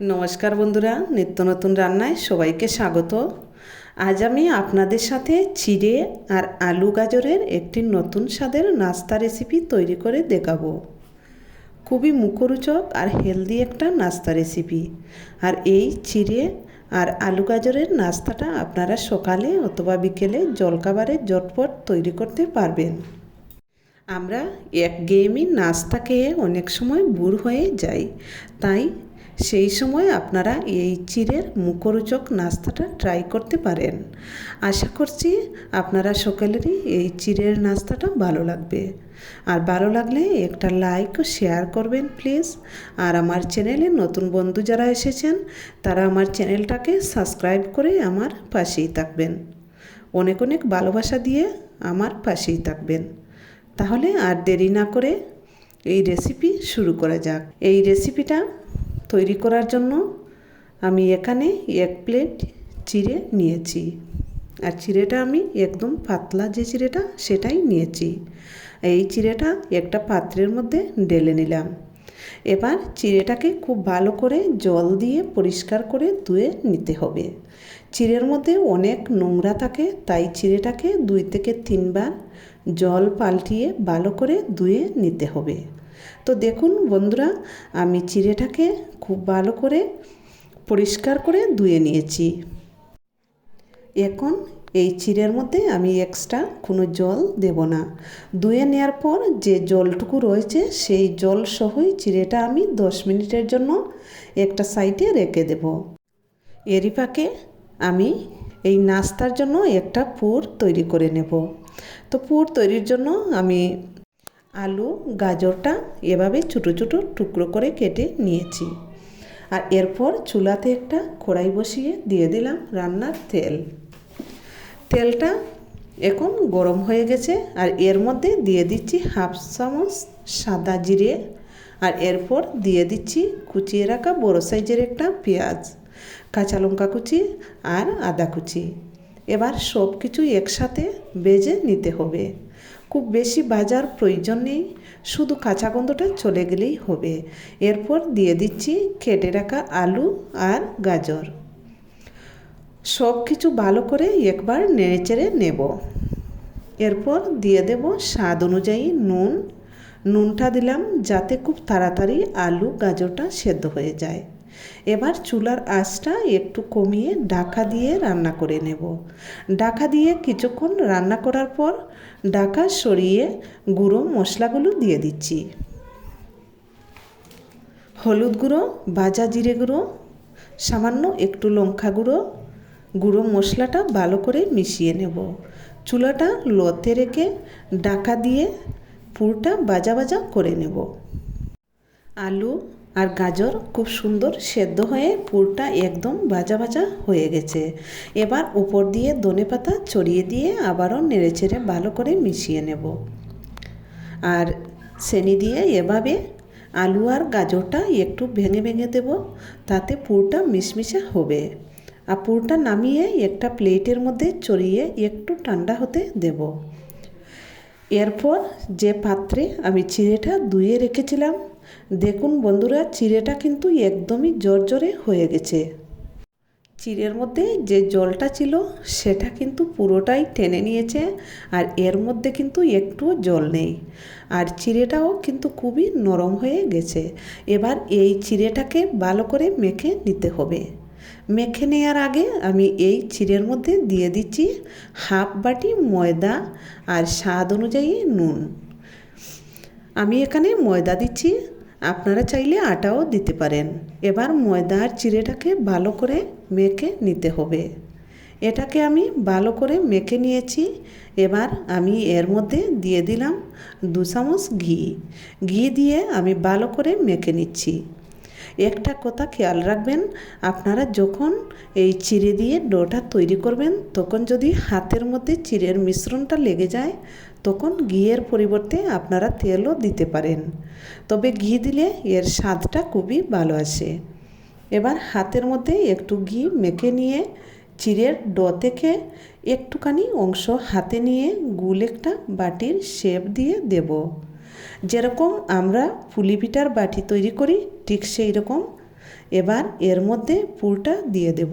নমস্কার বন্ধুরা, নিত্য নতুন রান্নায় সবাইকে স্বাগত। আজ আমি আপনাদের সাথে চিড়ে আর আলু গাজরের একটি নতুন স্বাদের নাস্তা রেসিপি তৈরি করে দেখাবো। খুবই মুখরোচক আর হেলদি একটা নাস্তা রেসিপি আর এই চিড়ে আর আলু গাজরের নাস্তাটা আপনারা সকালে অথবা বিকেলে জলখাবারে জটপট তৈরি করতে পারবেন। আমরা এক গেমই নাস্তা খেয়ে অনেক সময় বুড় হয়ে যাই, তাই সেই সময় আপনারা এই চিড়ের মুখরোচক নাস্তাটা ট্রাই করতে পারেন। আশা করছি আপনারা সকলেরই এই চিড়ের নাস্তাটা ভালো লাগবে। আর ভালো লাগলে একটা লাইক ও শেয়ার করবেন প্লিজ আর আমার চ্যানেলে নতুন বন্ধু যারা এসেছেন, তারা আমার চ্যানেলটাকে সাবস্ক্রাইব করে আমার পাশেই থাকবেন। অনেক অনেক ভালোবাসা দিয়ে আমার পাশেই থাকবেন। তাহলে আর দেরি না করে এই রেসিপি শুরু করা যাক। এই রেসিপিটা তৈরি করার জন্য আমি এখানে এক প্লেট চিড়ে নিয়েছি। আর চিড়েটা আমি একদম পাতলা যে চিড়েটা, সেটাই নিয়েছি। এই চিড়েটা একটা পাত্রের মধ্যে ঢেলে নিলাম। এবার চিড়েটাকে খুব ভালো করে জল দিয়ে পরিষ্কার করে ধুয়ে নিতে হবে। চিড়ের মধ্যে অনেক নোংরা থাকে, তাই চিড়েটাকে দুই থেকে তিনবার জল পাল্টিয়ে ভালো করে ধুয়ে নিতে হবে। তো দেখুন বন্ধুরা, আমি চিড়েটাকে খুব ভালো করে পরিষ্কার করে ধুয়ে নিয়েছি। এখন এই চিড়ের মধ্যে আমি এক্সট্রা কোনো জল দেব না। ধুয়ে নেওয়ার পর যে জলটুকু রয়েছে, সেই জল সহই চিড়েটা আমি দশ মিনিটের জন্য একটা সাইডে রেখে দেব। এরই পাকে আমি এই নাস্তার জন্য একটা পুর তৈরি করে নেব। তো পুর তৈরির জন্য আমি আলু, গাজরটা এভাবে ছোটো ছোটো টুকরো করে কেটে নিয়েছি। আর এরপর চুলাতে একটা কড়াই বসিয়ে দিয়ে দিলাম রান্নার তেল। তেলটা এখন গরম হয়ে গেছে আর এর মধ্যে দিয়ে দিচ্ছি হাফ চামচ সাদা জিরে আর এরপর দিয়ে দিচ্ছি কুচিয়ে রাখা বড়ো সাইজের একটা পেঁয়াজ, কাঁচা লঙ্কা কুচি আর আদা কুচি। এবার সব কিছু একসাথে বেজে নিতে হবে। খুব বেশি বাজার প্রয়োজন নেই, শুধু কাঁচা গন্ধটা চলে গেলেই হবে। এরপর দিয়ে দিচ্ছি কেটে রাখা আলু আর গাজর। সব কিছু ভালো করে একবার নেড়েচেড়ে নেব। এরপর দিয়ে দেব স্বাদ অনুযায়ী নুন। নুনটা দিলাম যাতে খুব তাড়াতাড়ি আলু গাজরটা সেদ্ধ হয়ে যায়। এবার চুলার আঁচটা একটু কমিয়ে ডাকা দিয়ে রান্না করে নেব। ডাকা দিয়ে কিছুক্ষণ রান্না করার পর ডাকা সরিয়ে গুঁড়ো মশলাগুলো দিয়ে দিচ্ছি। হলুদ গুঁড়ো, ভাজা জিরে গুঁড়ো, সামান্য একটু লঙ্কা গুঁড়ো গুঁড়ো মশলাটা ভালো করে মিশিয়ে নেব। চুলাটা লতে রেখে ডাকা দিয়ে পুরটা বাজা বাজা করে নেব। আলু আর গাজর খুব সুন্দর সেদ্ধ হয়ে পুরটা একদম ভাজা ভাজা হয়ে গেছে। এবার উপর দিয়ে ধনে পাতা ছড়িয়ে দিয়ে আবারও নেড়েচেড়ে ভালো করে মিশিয়ে নেব। আর চেনি দিয়ে এভাবে আলু আর গাজরটা একটু ভেঙে ভেঙে দেব, তাতে পুরটা মিশমিশে হবে। আর পুরটা নামিয়ে একটা প্লেটের মধ্যে চড়িয়ে একটু ঠান্ডা হতে দেব। এরপর যে পাত্রে আমি চিড়েটা ধুয়ে রেখেছিলাম, দেখুন বন্ধুরা, চিড়েটা কিন্তু একদমই জর্জরে হয়ে গেছে। চিড়ের মধ্যে যে জলটা ছিল, সেটা কিন্তু পুরোটাই টেনে নিয়েছে, আর এর মধ্যে কিন্তু একটু জল নেই। আর চিড়েটাও কিন্তু খুবই নরম হয়ে গেছে। এবার এই চিড়েটাকে ভালো করে মেখে নিতে হবে। মেখে নেওয়ার আগে আমি এই চিড়ের মধ্যে দিয়ে দিচ্ছি হাফ বাটি ময়দা আর স্বাদ অনুযায়ী নুন। আমি এখানে ময়দা দিচ্ছি, আপনারা চাইলে আটাও দিতে পারেন। এবার ময়দা আর চিড়েটাকে ভালো করে মেখে নিতে হবে। এটাকে আমি ভালো করে মেখে নিয়েছি। এবার আমি এর মধ্যে দিয়ে দিলাম দু চামচ ঘি। ঘি দিয়ে আমি ভালো করে মেখে নিচ্ছি। একটা কথা খেয়াল রাখবেন, আপনারা যখন এই চিড়ে দিয়ে ডোটা তৈরি করবেন, তখন যদি হাতের মধ্যে চিড়ের মিশ্রণটা লেগে যায়, তখন ঘিয়ের পরিবর্তে আপনারা তেলও দিতে পারেন। তবে ঘি দিলে এর স্বাদটা খুবই ভালো আসে। এবার হাতের মধ্যে একটু ঘি মেখে নিয়ে চিড়ের ড থেকে একটুখানি অংশ হাতে নিয়ে গুল একটা বাটির শেপ দিয়ে দেব। যেরকম আমরা পুলি পিঠার বাটি তৈরি করি, ঠিক সেই রকম এবার এর মধ্যে পুরটা দিয়ে দেব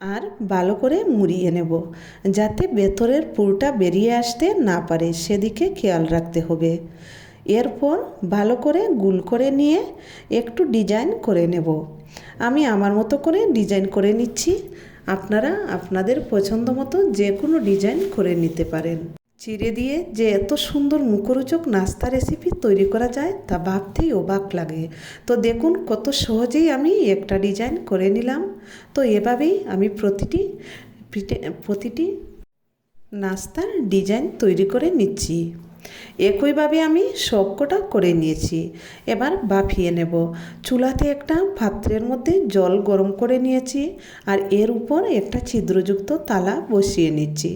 আর ভালো করে মুড়িয়ে নেব যাতে ভেতরের পুরটা বেরিয়ে আসতে না পারে, সেদিকে খেয়াল রাখতে হবে। এরপর ভালো করে গুল করে নিয়ে একটু ডিজাইন করে নেব। আমি আমার মতো করে ডিজাইন করে নিচ্ছি। আপনারা আপনাদের পছন্দ মতো যে কোনো ডিজাইন করে নিতে পারেন। চিড়ে দিয়ে যে এত সুন্দর মুখরোচক নাস্তা রেসিপি তৈরি করা যায় তা ভাবতেই অবাক লাগে। তো দেখুন কত সহজেই আমি একটা ডিজাইন করে নিলাম। তো এভাবেই আমি প্রতিটি প্রতিটি নাস্তার ডিজাইন তৈরি করে নিচ্ছি। একইভাবে আমি সবকটা করে নিয়েছি। এবার বাফিয়ে নেব। চুলাতে একটা পাত্রের মধ্যে জল গরম করে নিয়েছি আর এর উপর একটা ছিদ্রযুক্ত তালা বসিয়ে নিচ্ছি।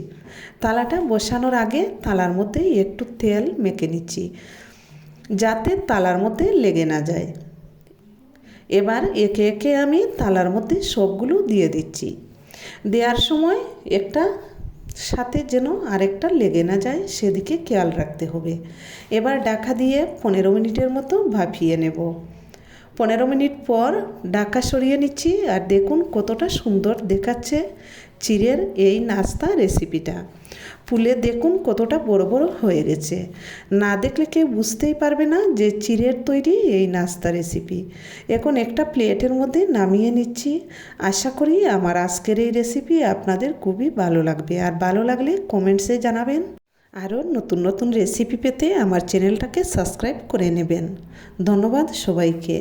তালাটা বসানোর আগে তালার মধ্যে একটু তেল মেখে নিচ্ছি, যাতে তালার মধ্যে লেগে না যায়। এবার একে একে আমি তালার মধ্যে সবগুলো দিয়ে দিচ্ছি। দেওয়ার সময় একটা সাথে যেন আরেকটা লেগে না যায় সেদিকে খেয়াল রাখতে হবে। এবার ডাকা দিয়ে পনেরো মিনিটের মতো ভাপিয়ে নেব। পনেরো মিনিট পর ডাকা সরিয়ে নিচ্ছি আর দেখুন কতটা সুন্দর দেখাচ্ছে চিড়ের এই নাস্তা রেসিপিটা ফুলে দেখুন কতটা বড় বড় হয়ে গেছে। না দেখলে কেউ বুঝতেই পারবে না যে চিড়ের তৈরি এই নাস্তা রেসিপি। এখন একটা প্লেটের মধ্যে নামিয়ে নিচ্ছি। আশা করি আমার আজকের এই রেসিপি আপনাদের খুবই ভালো লাগবে। আর ভালো লাগলে কমেন্টসে জানাবেন। আরও নতুন নতুন রেসিপি পেতে আমার চ্যানেলটাকে সাবস্ক্রাইব করে নেবেন। ধন্যবাদ সবাইকে।